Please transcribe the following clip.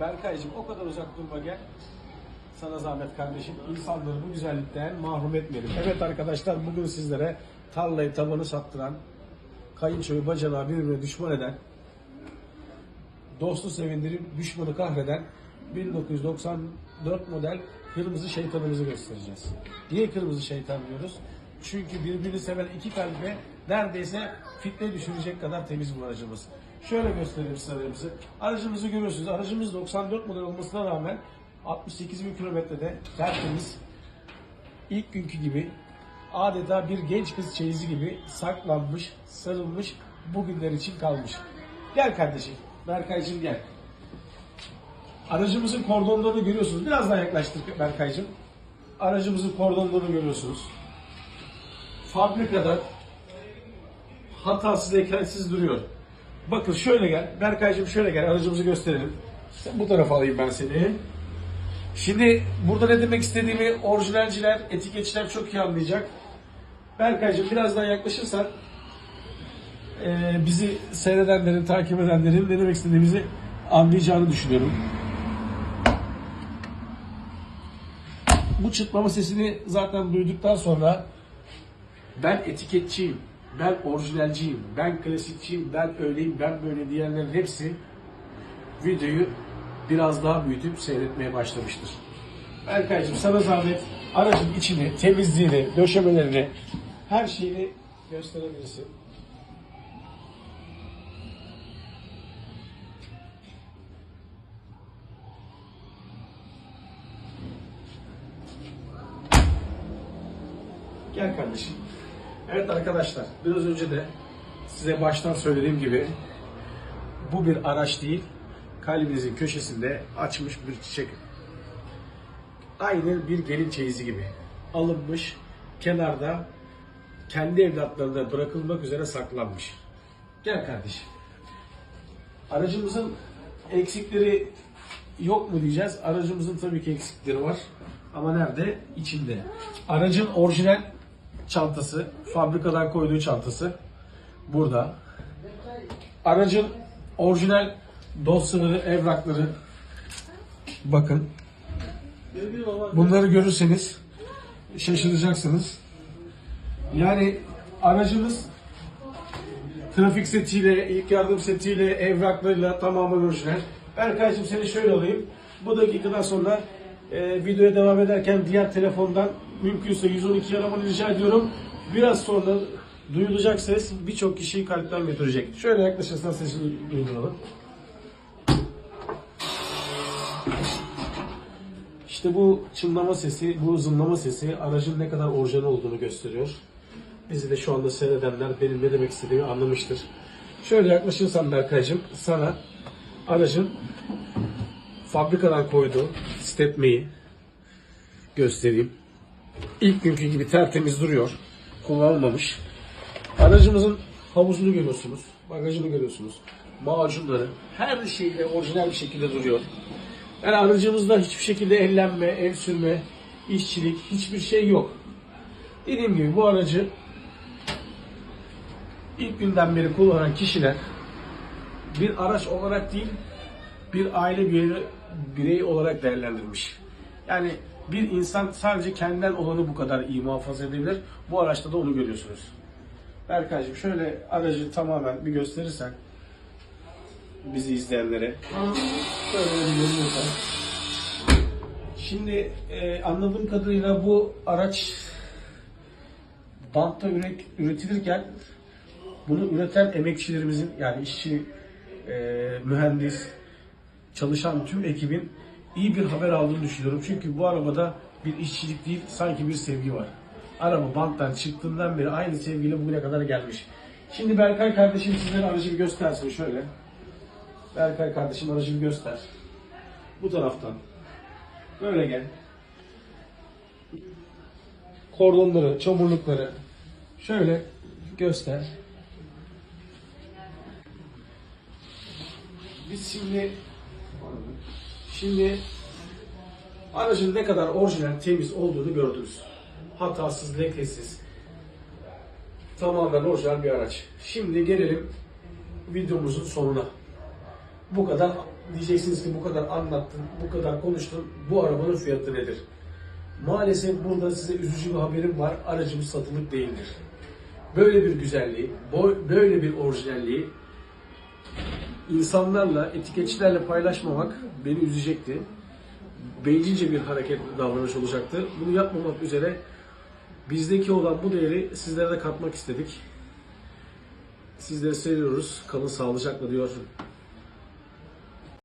Berkaycığım o kadar uzak durma gel. Sana zahmet kardeşim. İnsanları bu güzellikten mahrum etmeyelim. Evet arkadaşlar bugün sizlere tarlayı tabanı sattıran, kayınçoyu bacanağı birbirine düşman eden, dostu sevindirip düşmanı kahreden 1994 model kırmızı şeytanımızı göstereceğiz. Niye kırmızı şeytan diyoruz? Çünkü birbirini seven iki kalbe neredeyse fitne düşürecek kadar temiz bu aracımız. Şöyle göstereyim size aracımızı. Görüyorsunuz. Aracımız 94 model olmasına rağmen 68 bin kilometrede tertemiz ilk günkü gibi adeta bir genç kız çeyizi gibi saklanmış, sarılmış, bugünler için kalmış. Gel kardeşim, Berkaycığım gel. Aracımızın kordonlarını görüyorsunuz. Biraz daha yaklaştık Berkaycığım. Aracımızın kordonlarını görüyorsunuz. Fabrikada hatasız, ekransiz duruyor. Bakın şöyle gel. Berkaycığım şöyle gel. Aracımızı gösterelim. Sen bu tarafa alayım ben seni. Şimdi burada ne demek istediğimi orijinalciler, etiketçiler çok iyi anlayacak. Berkaycığım biraz daha yaklaşırsan eee, bizi seyredenlerin, takip edenlerin ne demek istediğimizi anlayacağını düşünüyorum. Bu çıtlama sesini zaten duyduktan sonra ben etiketçiyim, ben orijinalciyim, ben klasikçiyim, ben öyleyim, ben böyle diyenlerin hepsi videoyu biraz daha büyütüp seyretmeye başlamıştır. Berkaycığım sana zahmet aracın içini, temizliğini, döşemelerini, her şeyini gösterebilirsin. Gel kardeşim. Evet arkadaşlar, biraz önce de size baştan söylediğim gibi bu bir araç değil, kalbinizin köşesinde açmış bir çiçek. Aynı bir gelin çeyizi gibi. Alınmış, kenarda kendi evlatlarına bırakılmak üzere saklanmış. Gel kardeşim. Aracımızın eksikleri yok mu diyeceğiz. Aracımızın tabii ki eksikleri var. Ama nerede? İçinde. Aracın orijinal çantası, fabrikadan koyduğu çantası burada. Aracın orijinal dosyaları, evrakları bakın. Bunları görürseniz şaşıracaksınız. Yani aracımız trafik setiyle, ilk yardım setiyle, evraklarıyla tamamen orijinal. Berkay'cığım seni şöyle alayım. Bu dakikadan sonra e, videoya devam ederken diğer telefondan mümkünse 112 aramanı rica ediyorum. Biraz sonra duyulacak ses birçok kişiyi kalpten götürecek. Şöyle yaklaşırsan sesini duyuralım. İşte bu çınlama sesi, bu zımlama sesi aracın ne kadar orijinal olduğunu gösteriyor. Bizi de şu anda seyredenler benim ne demek istediğimi anlamıştır. Şöyle yaklaşırsam Berkay'cığım sana aracın fabrikadan koyduğu stepmeyi göstereyim. İlk günkü gibi tertemiz duruyor. Kullanılmamış. Aracımızın havuzunu görüyorsunuz. Bagajını görüyorsunuz. Macunları her şeyle orijinal bir şekilde duruyor. Yani aracımızda hiçbir şekilde ellenme, el sürme, işçilik hiçbir şey yok. Dediğim gibi bu aracı ilk günden beri kullanan kişiler bir araç olarak değil bir aile birey, birey olarak değerlendirmiş. Yani bir insan sadece kendinden olanı bu kadar iyi muhafaza edebilir. Bu araçta da onu görüyorsunuz. Berkaycığım şöyle aracı tamamen bir gösterirsen bizi izleyenlere. Şöyle. Şimdi e, anladığım kadarıyla bu araç bantta üret, üretilirken bunu üreten emekçilerimizin yani işçi, e, mühendis, çalışan tüm ekibin iyi bir haber aldığını düşünüyorum. Çünkü bu arabada bir işçilik değil sanki bir sevgi var. Araba banttan çıktığından beri aynı sevgiyle bugüne kadar gelmiş. Şimdi Berkay kardeşim sizlere aracı bir göstersin şöyle. Berkay kardeşim aracı bir göster. Bu taraftan. Böyle gel. Kordonları, çamurlukları şöyle göster. Biz şimdi şimdi aracın ne kadar orijinal, temiz olduğunu gördünüz. Hatasız, lekesiz. Tamamen orijinal bir araç. Şimdi gelelim videomuzun sonuna. bu kadar diyeceksiniz ki bu kadar anlattın, bu kadar konuştun. Bu arabanın fiyatı nedir? Maalesef burada size üzücü bir haberim var. Aracımız satılık değildir. Böyle bir güzelliği, böyle bir orijinalliği insanlarla, etiketçilerle paylaşmamak beni üzecekti. Bencilce bir hareket, davranış olacaktı. Bunu yapmamak üzere bizdeki olan bu değeri sizlere de katmak istedik. Sizleri seviyoruz. Kalın sağlıcakla diyor